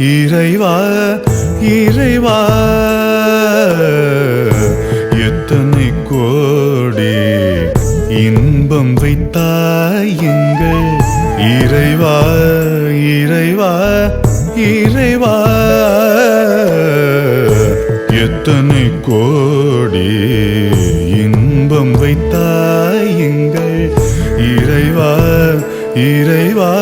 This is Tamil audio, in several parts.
இறைவா இறைவா எத்தனை கோடி இன்பம் வைத்தாய் எங்கள் இறைவா இறைவா இறைவா? எத்தனை கோடி இன்பம் வைத்தாய் எங்கள் இறைவா இறைவா?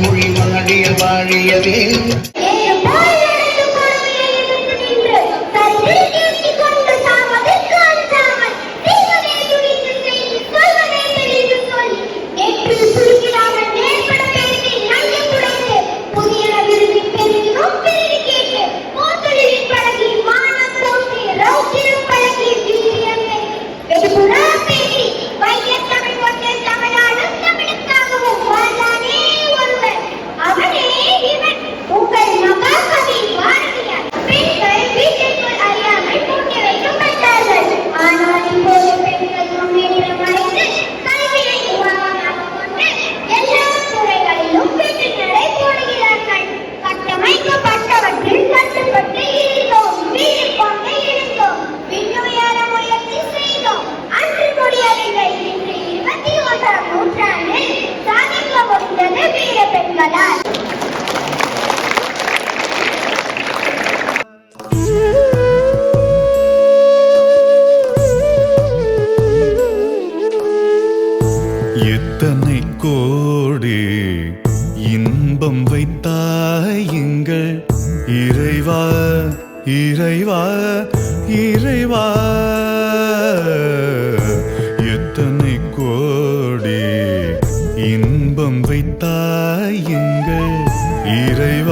மொழி வாழிய வாழியவே.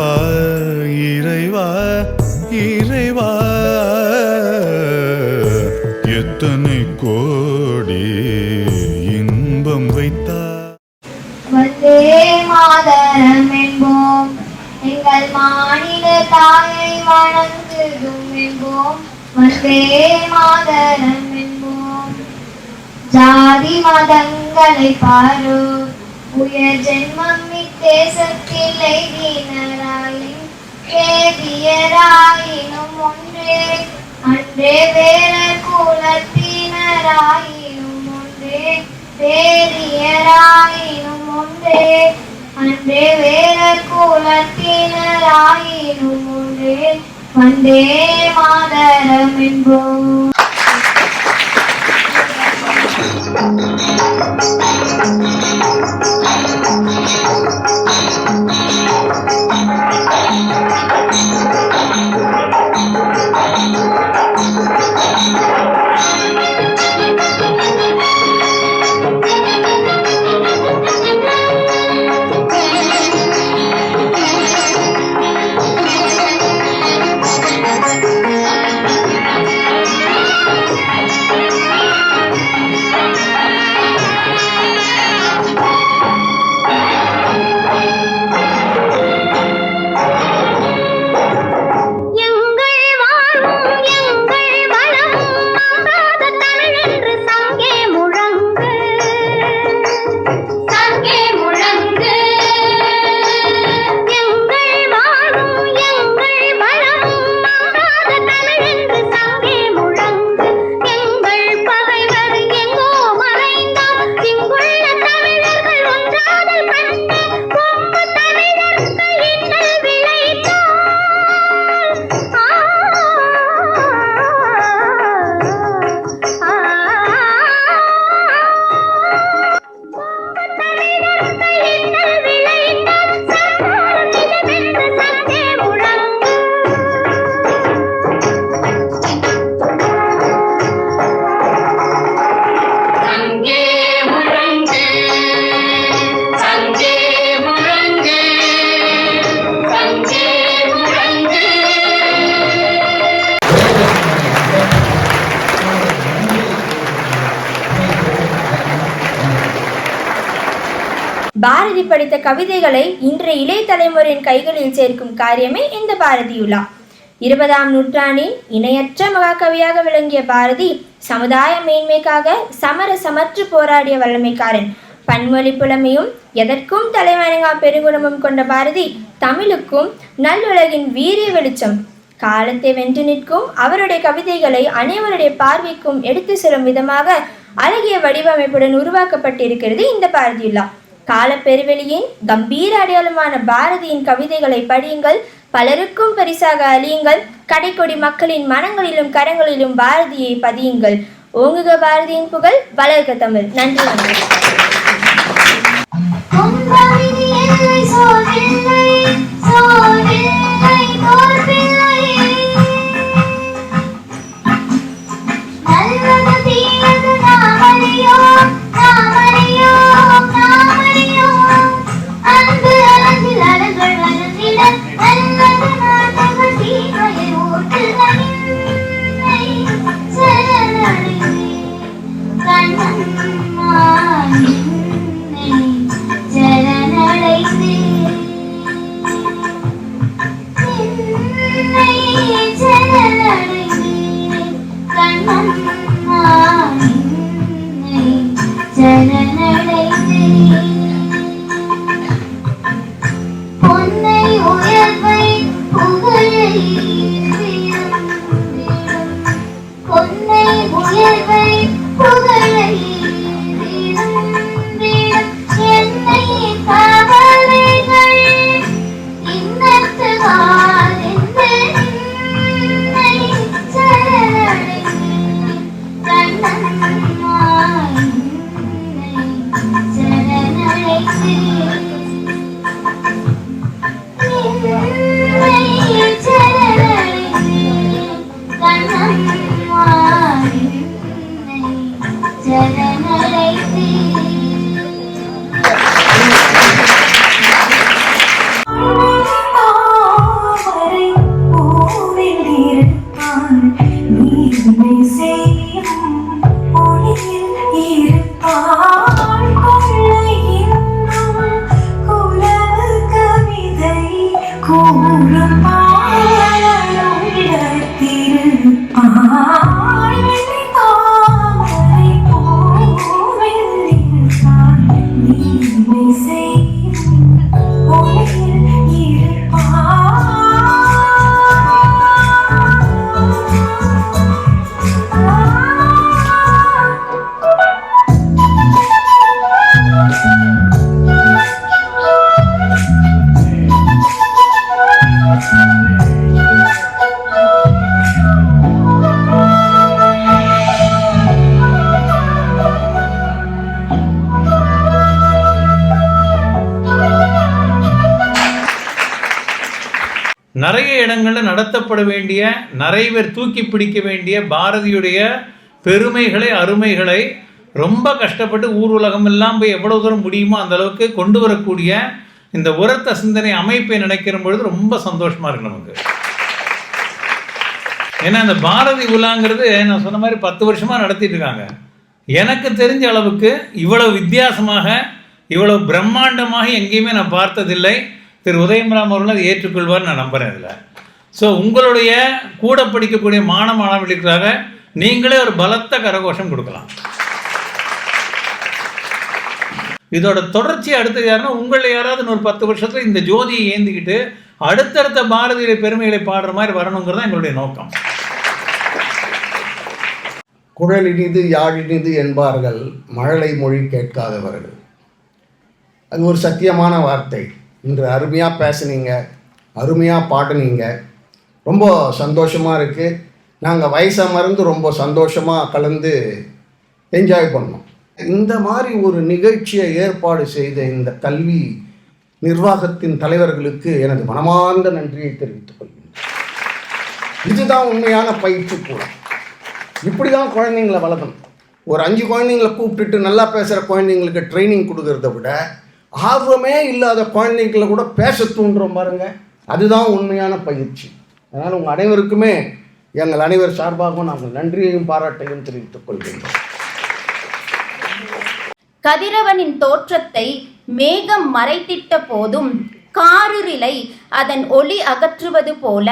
இறைவா இறைவா இறைவா. எத்தனை கோடி இன்பம் வைத்தாய் வந்தே மாதரம் என்போம். எங்கள் மாநில தாயை வணங்குதும் என்போம். வந்தே மாதரம் என்போம். ஜாதி மதங்களை பாரு உயர் ஜென்மம் இத்தேசத்தில் எய்தினராயின் வேதியராயினும் ஒன்றே. அன்றே வேற குலத்தினராயினும் ஒன்றே. வேதியராயினும் ஒன்றே. அன்றே வேற குலத்தினராயினும் ஒன்றே. வந்தே மாதரம் என்போம். பாரதி படித்த கவிதைகளை இன்றைய இளைய தலைமுறையின் கைகளில் சேர்க்கும் காரியமே இந்த பாரதியுலா இருபதாம் நூற்றாண்டின் இணையற்ற மகாகவியாக விளங்கிய பாரதி சமுதாய மேன்மைக்காக சமர சமற்று போராடிய வல்லமைக்காரன். பன்மொழி புலமையும் எதற்கும் தலைவணங்கா பெருங்குணமும் கொண்ட பாரதி தமிழுக்கும் நல்லுலகின் வீரிய வெளிச்சம். காலத்தை வென்று நிற்கும் அவருடைய கவிதைகளை அனைவருடைய பார்வைக்கும் எடுத்து செல்லும் விதமாக அழகிய வடிவமைப்புடன் உருவாக்கப்பட்டிருக்கிறது இந்த பாரதியுலா கால பெருவெளியின் கம்பீர அடையாளமான பாரதியின் கவிதைகளை படியுங்கள். பலருக்கும் பரிசாக அழியுங்கள். கடைக்கொடி மக்களின் மனங்களிலும் கரங்களிலும் பாரதியை பதியுங்கள். ஓங்குக பாரதியின் புகழ். வளர்க தமிழ். நன்றி வணக்கம். நடத்தப்பட வேண்டிய நிறைய பேர் தூக்கி பிடிக்க வேண்டிய பாரதியுடைய பெருமைகளை அருமைகளை ரொம்ப கஷ்டப்பட்டு ஊர் உலகம் எல்லாம் போய் எவ்வளோ தூரம் முடியுமோ அந்த அளவுக்கு கொண்டு வரக்கூடிய இந்த உரத்த சிந்தனை அமைப்பை நினைக்கிற பொழுது ரொம்ப சந்தோஷமா இருக்கு நமக்கு. ஏன்னா இந்த பாரதி உலாங்கிறது நான் சொன்ன மாதிரி பத்து வருஷமா நடத்திட்டு இருக்காங்க. எனக்கு தெரிஞ்ச அளவுக்கு இவ்வளவு வித்தியாசமாக இவ்வளவு பிரம்மாண்டமாக எங்கேயுமே நான் பார்த்ததில்லை. திரு. உதயம்ராம் அவர்கள் ஏற்றுக்கொள்வார் நான் நம்புறேன் இதில் ஸோ உங்களுடைய கூட படிக்கக்கூடிய மாணவ மாணவிகளுக்காக நீங்களே ஒரு பலத்த கரகோஷம் கொடுக்கலாம். இதோட தொடர்ச்சி அடுத்தது யாருன்னா உங்களை யாராவது ஒரு பத்து வருஷத்தில் இந்த ஜோதியை ஏந்திக்கிட்டு அடுத்தடுத்த பாரதிய பெருமைகளை பாடுற மாதிரி வரணுங்கிறது எங்களுடைய நோக்கம். குழல் இனிது என்பார்கள் மழலை மொழி கேட்காதவர்கள். அது ஒரு சத்தியமான வார்த்தை. இன்று அருமையாக பேசுனீங்க அருமையாக பாடுனீங்க. ரொம்ப சந்தோஷமாக இருக்குது நாங்கள் வயசை மறந்து ரொம்ப சந்தோஷமாக கலந்து என்ஜாய் பண்ணோம். இந்த மாதிரி ஒரு நிகழ்ச்சியை ஏற்பாடு செய்த இந்த கல்வி நிர்வாகத்தின் தலைவர்களுக்கு எனது மனமார்ந்த நன்றியை தெரிவித்துக் கொள்கிறேன். இதுதான் உண்மையான பயிற்சி கூடம் இப்படி தான் குழந்தைங்கள வளர்க்கணும். ஒரு அஞ்சு குழந்தைங்கள கூப்பிட்டுட்டு நல்லா பேசுகிற குழந்தைங்களுக்கு ட்ரைனிங் கொடுக்கறத விட ஆர்வமே இல்லாத குழந்தைங்கள கூட பேச தூண்டுறோம் பாருங்கள் அதுதான் உண்மையான பயிற்சி. அதனால் உங்கள் அனைவருக்குமே எங்கள் அனைவர் சார்பாகவும் நாங்கள் நன்றியையும் பாராட்டையும் தெரிவித்துக் கொள்கின்றோம். கதிரவனின் தோற்றத்தை மேகம் மறைத்திட்ட போதும் காரிருளை அதன் ஒளி அகற்றுவது போல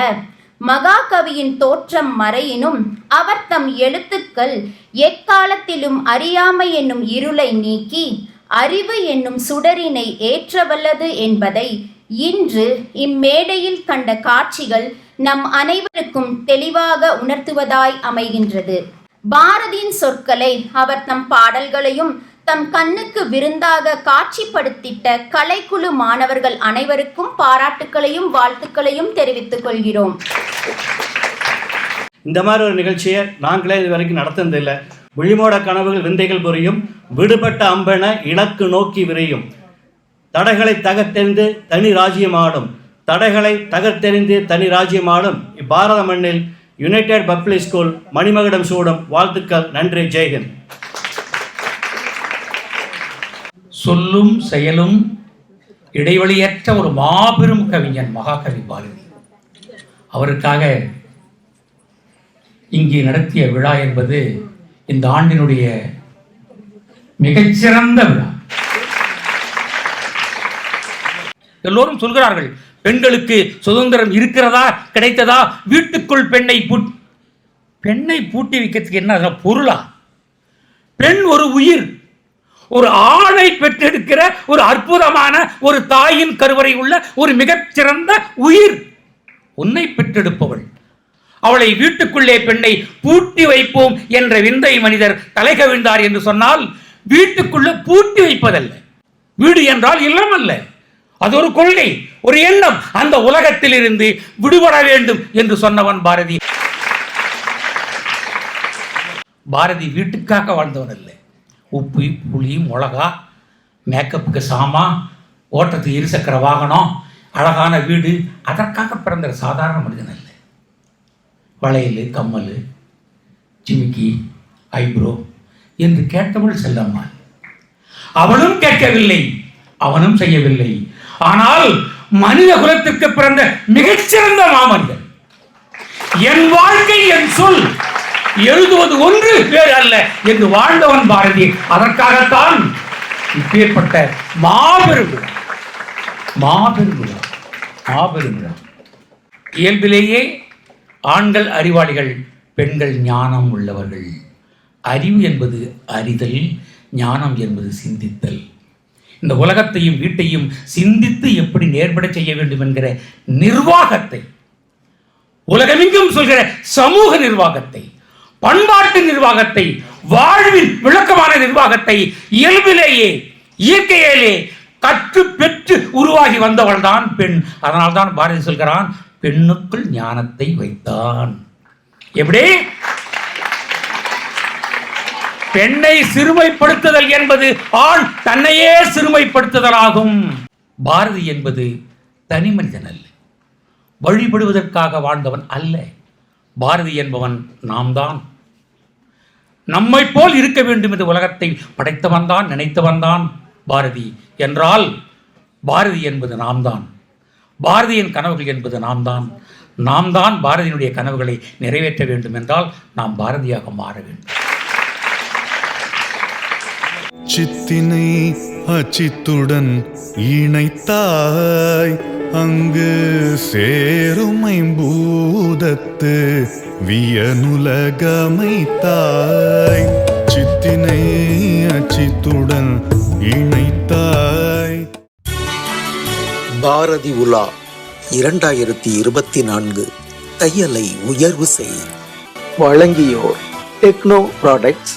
மகாகவியின் தோற்றம் மறையினும் அவர் தம் எழுத்துக்கள் எக்காலத்திலும் அறியாமை என்னும் இருளை நீக்கி அறிவு என்னும் சுடரினை ஏற்றவல்லது என்பதை இன்று இம்மேடையில் கண்ட காட்சிகள் நம் அனைவருக்கும் தெளிவாக உணர்த்துவதாய் அமைகின்றது. பாரதியின் சொற்களை அவர் தம் பாடல்களையும் தம் கண்ணுக்கு விருந்தாக காட்சிப்படுத்திட்ட கலைக்குழு மாணவர்கள் அனைவருக்கும் பாராட்டுக்களையும் வாழ்த்துக்களையும் தெரிவித்துக் கொள்கிறோம். இந்த மாதிரி ஒரு நிகழ்ச்சியை நாங்களே இது வரைக்கும் நடத்தினதில்லை. விழிமோட கனவுகள் விந்தைகள் புரியும் விடுபட்ட அம்பென இலக்கு நோக்கி விரையும். தடைகளை தகர்த்தெறிந்து தனி ராஜ்யமாடும் தடைகளை தகர்த்தெறிந்து தனி ராஜ்யமாடும் இப்பாரத மண்ணில் யுனைடெட் பப்ளிக் ஸ்கூல் மணிமகுடம் சூடும் வாழ்த்துக்கள். நன்றி. ஜெய்ஹிந்த் சொல்லும் செயலும் இடைவெளியற்ற ஒரு மாபெரும் கவிஞன் மகாகவி பாரதி. அவருக்காக இங்கே நடத்திய விழா என்பது இந்த ஆண்டினுடைய மிகச்சிறந்த விழா. எல்லோரும் சொல்கிறார்கள் பெண்களுக்கு சுதந்திரம் இருக்கிறதா கிடைத்ததா? வீட்டுக்குள் பெண்ணை பூட் பெண்ணை பூட்டி வைக்கிறதுக்கு என்ன பொருளா? பெண் ஒரு உயிர் ஒரு ஆணை பெற்றெடுக்கிற ஒரு அற்புதமான ஒரு தாயின் கருவறை உள்ள ஒரு மிகச்சிறந்த உயிர். உன்னை பெற்றெடுப்பவள். அவளை வீட்டுக்குள்ளே பெண்ணை பூட்டி வைப்போம் என்ற விந்தை மனிதர் தலை கவிழ்ந்தார் என்று சொன்னால் வீட்டுக்குள்ள பூட்டி வைப்பதல்ல. வீடு என்றால் இல்லம் அல்ல. அது ஒரு கொள்கை ஒரு எண்ணம். அந்த உலகத்தில் இருந்து விடுபட வேண்டும் என்று சொன்னவன் பாரதி. பாரதி வீட்டுக்காக வாழ்ந்தவன் இல்லை உப்பு புளி மிளகா மேக்கப்புக்கு சாமா ஓட்டத்துக்கு இருசக்கர வாகனம் அழகான வீடு அதற்காக பிறந்த சாதாரண மனிதன் அல்ல. வளையல் கம்மல் ஜிமிக்கி ஐப்ரோ என்று கேட்டவள் செல்லம்மாள். அவளும் கேட்கவில்லை அவனும் செய்யவில்லை. ஆனால் மனித குலத்திற்கு பிறந்த மிகச்சிறந்த மாமனிதன். என் வாழ்க்கை என் சொல் எழுதுவது ஒன்று வேறு அல்ல என்று வாழ்ந்தவன் பாரதி. அதற்காகத்தான் இப்பேற்பட்ட மாபெரும் விழா மாபெரும் விழா மாபெரும் விழா இயல்பிலேயே ஆண்கள் அறிவாளிகள் பெண்கள் ஞானம் உள்ளவர்கள். அறிவு என்பது அறிதல் ஞானம் என்பது சிந்தித்தல். இந்த உலகத்தையும் வீட்டையும் சிந்தித்து எப்படி நேர்பட செய்ய வேண்டும் என்கிற நிர்வாகத்தை உலகமெங்கும் சொல்கிற சமூக நிர்வாகத்தை பண்பாட்டு நிர்வாகத்தை வாழ்வின் விளக்கமான நிர்வாகத்தை இயல்பிலேயே இயற்கையிலே கற்று பெற்று உருவாகி வந்தவள்தான் பெண். அதனால்தான் பாரதி சொல்கிறான் பெண்ணுக்குள் ஞானத்தை வைத்தான். எப்படி? பெண்ணை சிறுமைப்படுத்துதல் என்பது ஆண் தன்னையே சிறுமைப்படுத்துதலாகும். பாரதி என்பது தனி மனிதன் அல்ல. வழிபடுவதற்காக வாழ்ந்தவன் அல்ல. பாரதி என்பவன் நாம் தான் நம்மை போல் இருக்க வேண்டும் என்று உலகத்தை படைத்தவன் தான் நினைத்தவன் தான் பாரதி. என்றால் பாரதி என்பது நாம் தான் பாரதியின் கனவுகள் என்பது நாம் தான் நாம் தான் பாரதியினுடைய கனவுகளை நிறைவேற்ற வேண்டும் என்றால் நாம் பாரதியாக மாற வேண்டும். சித்தினை அச்சித்துடன் இணைத்தாய். அங்கு சேருமை பூதத்து வியனுலகமைத்தாய். சித்தினை அச்சித்துடன் இணைத்தாய். பாரதி உலா இரண்டாயிரத்தி இருபத்தி நான்கு தையலை உயர்வு செய். வழங்கியோர் டெக்னோ ப்ராடக்ட்ஸ்